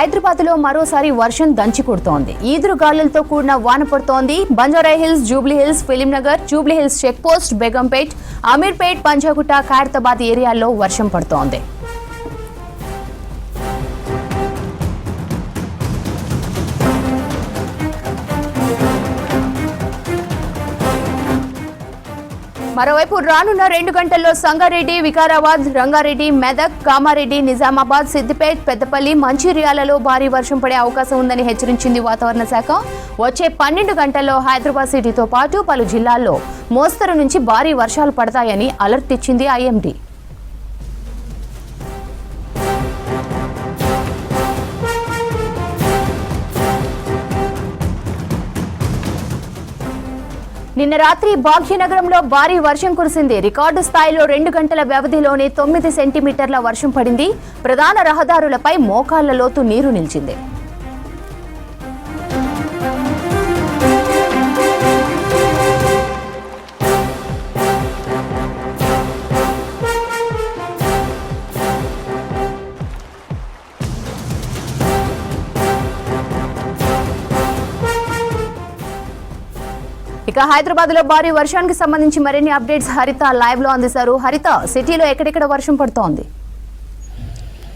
హైదరాబాద్లో మరోసారి వర్షం దంచి కొడుతోంది. ఈదురు గాలులతో కూడిన వాన పడుతోంది. Banjara hills Jubilee hills film Nagar Jubilee hills check post Begumpet Ameerpet Panjagutta Khairatabad ఏరియాల్లో వర్షం పడుతోంది. మరోవైపు రానున్న రెండు గంటల్లో సంగారెడ్డి వికారాబాద్ రంగారెడ్డి మెదక్ కామారెడ్డి నిజామాబాద్ సిద్దిపేట్ పెద్దపల్లి మంచిర్యాలలో భారీ వర్షం పడే అవకాశం ఉందని హెచ్చరించింది వాతావరణ శాఖ. వచ్చే పన్నెండు గంటల్లో హైదరాబాద్ సిటీతో పాటు పలు జిల్లాల్లో మోస్తరు నుంచి భారీ వర్షాలు పడతాయని అలర్ట్ ఇచ్చింది ఐఎండీ. నిన్న రాత్రి భాగ్యనగరంలో భారీ వర్షం కురిసింది. రికార్డు స్థాయిలో రెండు గంటల వ్యవధిలోనే తొమ్మిది సెంటీమీటర్ల వర్షం పడింది. ప్రధాన రహదారులపై మోకాళ్ళ లోతు నీరు నిలిచింది. ఇక హైదరాబాద్లో భారీ వర్షానికి సంబంధించి మరిన్ని అప్డేట్స్ హరిత లైవ్లో అందిస్తారు. హరిత సిటీలో ఎక్కడెక్కడ వర్షం పడుతోంది?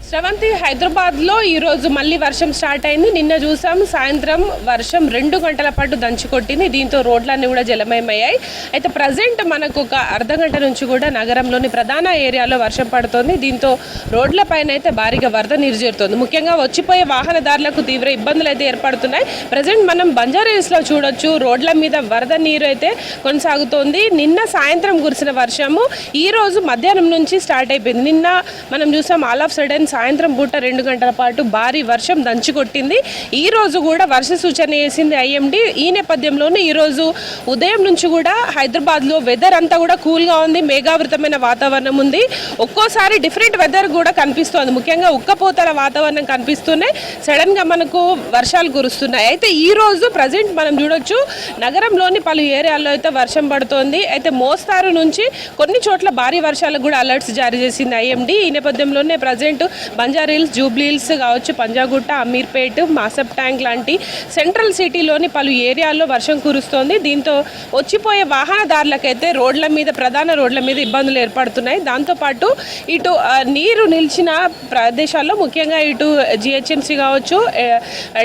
శ్రవంతి హైదరాబాద్లో ఈ రోజు మళ్ళీ వర్షం స్టార్ట్ అయింది. నిన్న చూసాం సాయంత్రం వర్షం రెండు గంటల పాటు దంచి కొట్టింది. దీంతో రోడ్లన్నీ కూడా జలమయమయ్యాయి. అయితే ప్రజెంట్ మనకు ఒక అర్ధ గంట నుంచి కూడా నగరంలోని ప్రధాన ఏరియాలో వర్షం పడుతోంది. దీంతో రోడ్ల పైన అయితే భారీగా వరద నీరు చేరుతోంది. ముఖ్యంగా వచ్చిపోయే వాహనదారులకు తీవ్ర ఇబ్బందులు అయితే ఏర్పడుతున్నాయి. ప్రజెంట్ మనం బంజారాహిల్స్లో చూడొచ్చు. రోడ్ల మీద వరద నీరు అయితే కొనసాగుతోంది. నిన్న సాయంత్రం కురిసిన వర్షము ఈ రోజు మధ్యాహ్నం నుంచి స్టార్ట్ అయిపోయింది. నిన్న మనం చూసాం ఆల్ ఆఫ్ సడన్ సాయంత్రం పూట రెండు గంటల పాటు భారీ వర్షం దంచి కొట్టింది ఈ రోజు కూడా వర్ష సూచన చేసింది ఐఎండి. ఈ నేపథ్యంలోనే ఈ రోజు ఉదయం నుంచి కూడా హైదరాబాద్లో వెదర్ అంతా కూడా కూల్గా ఉంది. మేఘావృతమైన వాతావరణం ఉంది. ఒక్కోసారి డిఫరెంట్ వెదర్ కూడా కనిపిస్తోంది. ముఖ్యంగా ఉక్కపోతల వాతావరణం కనిపిస్తూనే సడన్గా మనకు వర్షాలు కురుస్తున్నాయి. అయితే ఈ రోజు ప్రజెంట్ మనం చూడొచ్చు. నగరంలోని పలు ఏరియాల్లో అయితే వర్షం పడుతోంది. అయితే మోస్తారు నుంచి కొన్ని చోట్ల భారీ వర్షాలకు కూడా అలర్ట్స్ జారీ చేసింది ఐఎండి. ఈ నేపథ్యంలోనే present Banjara hills Jubilee hills కావచ్చు పంజాగుట్ట అమీర్పేట్ మాసప్ ట్యాంక్ లాంటి సెంట్రల్ సిటీలోని పలు ఏరియాల్లో వర్షం కురుస్తోంది. దీంతో వచ్చిపోయే వాహనదారులకైతే రోడ్ల మీద ప్రధాన రోడ్ల మీద ఇబ్బందులు ఏర్పడుతున్నాయి. దాంతోపాటు ఇటు నీరు నిలిచిన ప్రదేశాల్లో ముఖ్యంగా ఇటు జిహెచ్ఎంసీ కావచ్చు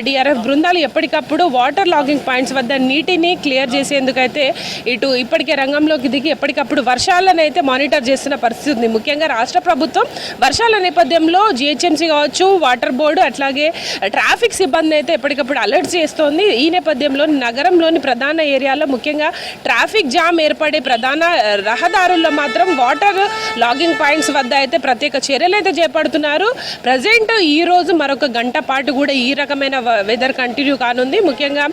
డిఆర్ఎఫ్ బృందాలు ఎప్పటికప్పుడు వాటర్ లాగింగ్ పాయింట్స్ వద్ద నీటిని క్లియర్ చేసేందుకైతే ఇటు ఇప్పటికే రంగంలోకి దిగి ఎప్పటికప్పుడు వర్షాలను అయితే మానిటర్ చేస్తున్న పరిస్థితి ఉంది. ముఖ్యంగా రాష్ట్ర ప్రభుత్వం వర్షాల నేపథ్యంలో జిహెచ్ఎంసీ కావచ్చు వాటర్ బోర్డు అట్లాగే ట్రాఫిక్ సిబ్బంది అయితే ఎప్పటికప్పుడు అలర్ట్ చేస్తోంది. ఈ నేపథ్యంలో నగరంలోని ప్రధాన ఏరియాలో ముఖ్యంగా ట్రాఫిక్ జామ్ ఏర్పడే ప్రధాన రహదారుల్లో మాత్రం వాటర్ లాగింగ్ పాయింట్స్ వద్ద అయితే ప్రత్యేక చర్యలు అయితే చేపడుతున్నారు. ప్రజెంట్ ఈ రోజు మరొక గంట పాటు కూడా ఈ రకమైన వెదర్ కంటిన్యూ కానుంది. ముఖ్యంగా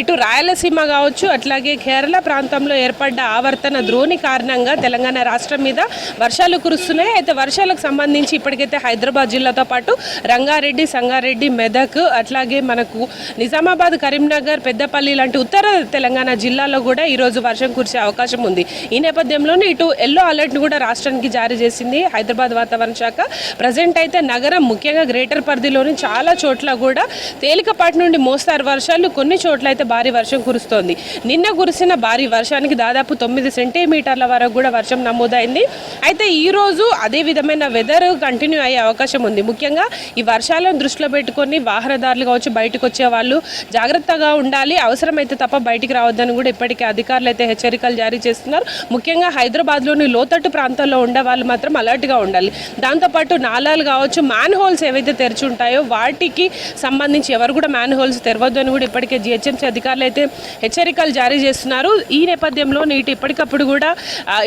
ఇటు రాయలసీమ కావచ్చు అట్లాగే కేరళ ప్రాంతంలో ఏర్పడ్డ ఆవర్తన ద్రోణి కారణంగా తెలంగాణ రాష్ట్రం మీద వర్షాలు కురుస్తున్నాయి. అయితే వర్షాలకు సంబంధించి ఇప్పటికైతే హైదరాబాద్ జిల్లాతో పాటు రంగారెడ్డి సంగారెడ్డి మెదక్ అట్లాగే మనకు నిజామాబాద్ కరీంనగర్ పెద్దపల్లి లాంటి ఉత్తర తెలంగాణ జిల్లాలో కూడా ఈరోజు వర్షం కురిసే అవకాశం ఉంది. ఈ నేపథ్యంలోనే ఇటు ఎల్లో అలర్ట్ను కూడా రాష్ట్రానికి జారీ చేసింది హైదరాబాద్ వాతావరణ శాఖ. ప్రజెంట్ అయితే నగరం ముఖ్యంగా గ్రేటర్ పరిధిలోని చాలా చోట్ల కూడా తేలికపాటి నుండి మోస్తారు వర్షాలు. కొన్ని చోట్ల అయితే భారీ వర్షం కురుస్తోంది. నిన్న కురిసిన భారీ వర్షానికి దాదాపు తొమ్మిది సెంటీమీటర్ల వరకు కూడా వర్షం నమోదైంది. అయితే ఈ రోజు అదే విధమైన వెదర్ కంటిన్యూ అయ్యే అవకాశం ఉంది. ముఖ్యంగా ఈ వర్షాలను దృష్టిలో పెట్టుకొని వాహనదారులు కావచ్చు బయటకు వచ్చే వాళ్ళు జాగ్రత్తగా ఉండాలి. అవసరమైతే తప్ప బయటికి రావద్దని కూడా ఇప్పటికే అధికారులు అయితే హెచ్చరికలు జారీ చేస్తున్నారు. ముఖ్యంగా హైదరాబాద్లోని లోతట్టు ప్రాంతాల్లో ఉండే వాళ్ళు మాత్రం అలర్ట్గా ఉండాలి. దాంతోపాటు నాలాలు కావచ్చు మ్యాన్ హోల్స్ ఏవైతే తెరిచి ఉంటాయో వాటికి సంబంధించి ఎవరు కూడా మ్యాన్ హోల్స్ తెరవద్దు అని కూడా ఇప్పటికే జిహెచ్ఎంసీ అధికారులు అయితే హెచ్చరికలు జారీ చేస్తున్నారు. ఈ నేపథ్యంలో ఇటు ఇప్పటికప్పుడు కూడా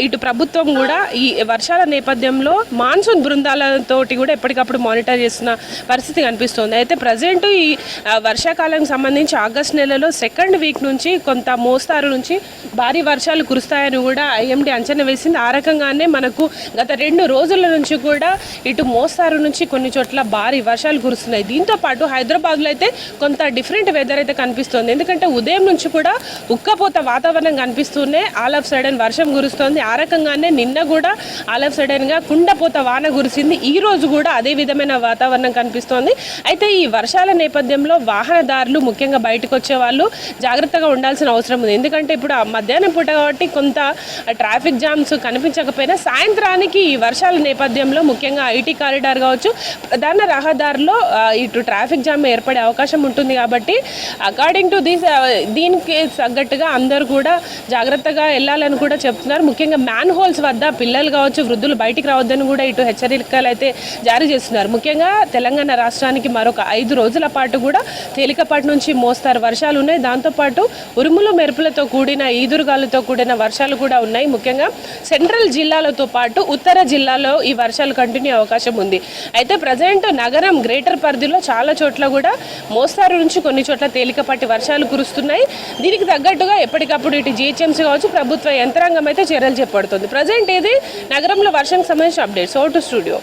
ఇటు ప్రభుత్వం కూడా ఈ వర్షాల నేపథ్యంలో మాన్సూన్ బృందాలతోటి కూడా ఎప్పటికప్పుడు మానిటర్ చేస్తున్న పరిస్థితి కనిపిస్తుంది. అయితే ప్రజెంట్ ఈ వర్షాకాలానికి సంబంధించి ఆగస్ట్ నెలలో సెకండ్ వీక్ నుంచి కొంత మోస్తారు నుంచి భారీ వర్షాలు కురుస్తాయని కూడా ఐఎండి అంచనా వేసింది. ఆ రకంగానే మనకు గత రెండు రోజుల నుంచి కూడా ఇటు మోస్తారు నుంచి కొన్ని చోట్ల భారీ వర్షాలు కురుస్తున్నాయి. దీంతో పాటు హైదరాబాద్లో అయితే కొంత డిఫరెంట్ వెదర్ అయితే కనిపిస్తుంది. ఎందుకంటే ఉదయం నుంచి కూడా ఉక్కపోత వాతావరణం కనిపిస్తూనే ఆల్ ఆఫ్ సడన్ వర్షం కురుస్తోంది. ఆ రకంగానే నిన్న కూడా ఆల్ ఆఫ్ సడన్గా కుండపోత వాన కురిసింది. ఈ రోజు కూడా అదే అదే విధమైన వాతావరణం కనిపిస్తోంది. అయితే ఈ వర్షాల నేపథ్యంలో వాహనదారులు ముఖ్యంగా బయటకు వచ్చే వాళ్ళు జాగ్రత్తగా ఉండాల్సిన అవసరం ఉంది. ఎందుకంటే ఇప్పుడు ఆ మధ్యాహ్నం పూట కాబట్టి కొంత ట్రాఫిక్ జామ్స్ కనిపించకపోయినా సాయంత్రానికి ఈ వర్షాల నేపథ్యంలో ముఖ్యంగా ఐటీ కారిడార్ కావచ్చు ప్రధాన రహదారిలో ఇటు ట్రాఫిక్ జామ్ ఏర్పడే అవకాశం ఉంటుంది కాబట్టి అకార్డింగ్ టు దిస్ దీనికి తగ్గట్టుగా అందరూ కూడా జాగ్రత్తగా వెళ్ళాలని కూడా చెప్తున్నారు. ముఖ్యంగా మ్యాన్ హోల్స్ వద్ద పిల్లలు కావచ్చు వృద్ధులు బయటికి రావద్దని కూడా ఇటు హెచ్చరికలు అయితే జారీ చేస్తున్నారు. ముఖ్యంగా తెలంగాణ రాష్ట్రానికి మరొక ఐదు రోజుల పాటు కూడా తేలికపాటి నుంచి మోస్తారు. వర్షాలు ఉన్నాయి. దాంతోపాటు ఉరుములు మెరుపులతో కూడిన ఈదురుగాలతో కూడిన వర్షాలు కూడా ఉన్నాయి. ముఖ్యంగా సెంట్రల్ జిల్లాలతో పాటు ఉత్తర జిల్లాలో ఈ వర్షాలు కంటిన్యూ అవకాశం ఉంది. అయితే ప్రజెంట్ నగరం గ్రేటర్ పరిధిలో చాలా చోట్ల కూడా మోస్తారు నుంచి కొన్ని చోట్ల తేలికపాటి వర్షాలు కురుస్తున్నాయి. దీనికి తగ్గట్టుగా ఎప్పటికప్పుడు ఇటు జిహెచ్ఎంసీ కావచ్చు ప్రభుత్వ యంత్రాంగం అయితే చర్యలు చేపడుతుంది. ప్రజెంట్ ఇది నగరంలో వర్షం సంబంధించిన అప్డేట్స్. Vote studio.